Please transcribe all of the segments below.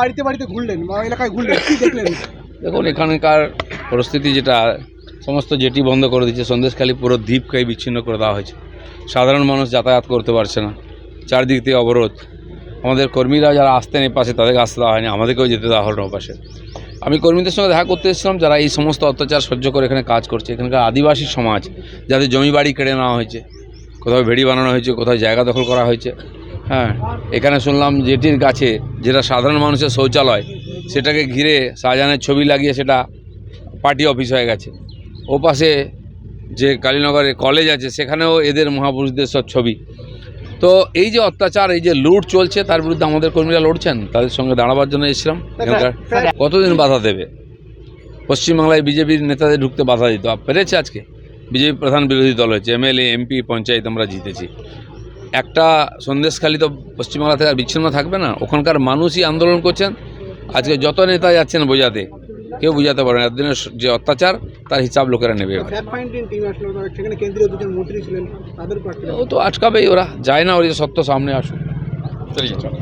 বাড়িতে বাড়িতে ঘুরলেন এলাকায় ঘুরলেন কি দেখলেন? দেখুন এখানকার পরিস্থিতি যেটা সমস্ত জেটি বন্ধ করে দিচ্ছে সন্দেশখালী পুরো দ্বীপকেই বিচ্ছিন্ন করে দেওয়া হয়েছে। সাধারণ মানুষ যাতায়াত করতে পারছে না চারদিক থেকে অবরোধ। আমাদের কর্মীরা যারা আসতেন এই পাশে তাদেরকে আসতে দেওয়া হয়নি আমাদেরকেও যেতে দেওয়া হলো পাশে। আমি কর্মীদের সঙ্গে দেখা করতে এসেছিলাম যারা এই সমস্ত অত্যাচার সহ্য করে এখানে কাজ করছে। এখানকার আদিবাসী সমাজ যাদের জমি বাড়ি কেড়ে নেওয়া হয়েছে কোথাও ভেড়ি বানানো হয়েছে কোথাও জায়গা দখল করা হয়েছে হ্যাঁ এখানে শুনলাম জেটির কাছে যেটা সাধারণ মানুষের শৌচালয় সেটাকে ঘিরে শাহজাহানের ছবি লাগিয়ে সেটা পার্টি অফিস হয়ে গেছে। ও পাশে যে কালীনগরে কলেজ আছে সেখানেও এদের মহাপুরুষদের সব ছবি। তো এই যে অত্যাচার এই যে লুট চলছে তার বিরুদ্ধে আমাদের কর্মীরা লড়ছেন? তাদের সঙ্গে দাঁড়াবার জন্য এসেছিলাম। কতদিন বাধা দেবে? পশ্চিমবাংলায় বিজেপির নেতাদের ঢুকতে বাধা দিত। পেরেছে আজকে? বিজেপি প্রধান বিরোধী দল হয়েছে এমএলএ এমপি পঞ্চায়েত আমরা জিতেছি। একটা সন্দেশখালী তো পশ্চিমবাংলা থেকে আর বিচ্ছিন্ন থাকবে না। ওখানকার মানুষই আন্দোলন করছেন। আজকে যত নেতা যাচ্ছেন বোঝাতে কেউ বোঝাতে পারে না। একদিনের যে অত্যাচার তার হিসাব লোকেরা নেবে ও তো আটকাবেই ওরা। যায় না ওর যে সত্য সামনে আসুক। চলিয়ে চল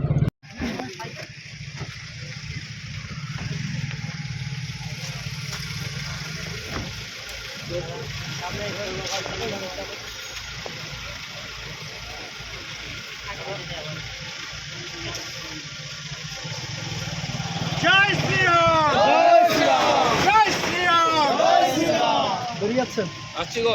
যাচ্ছেন? আসছি গো।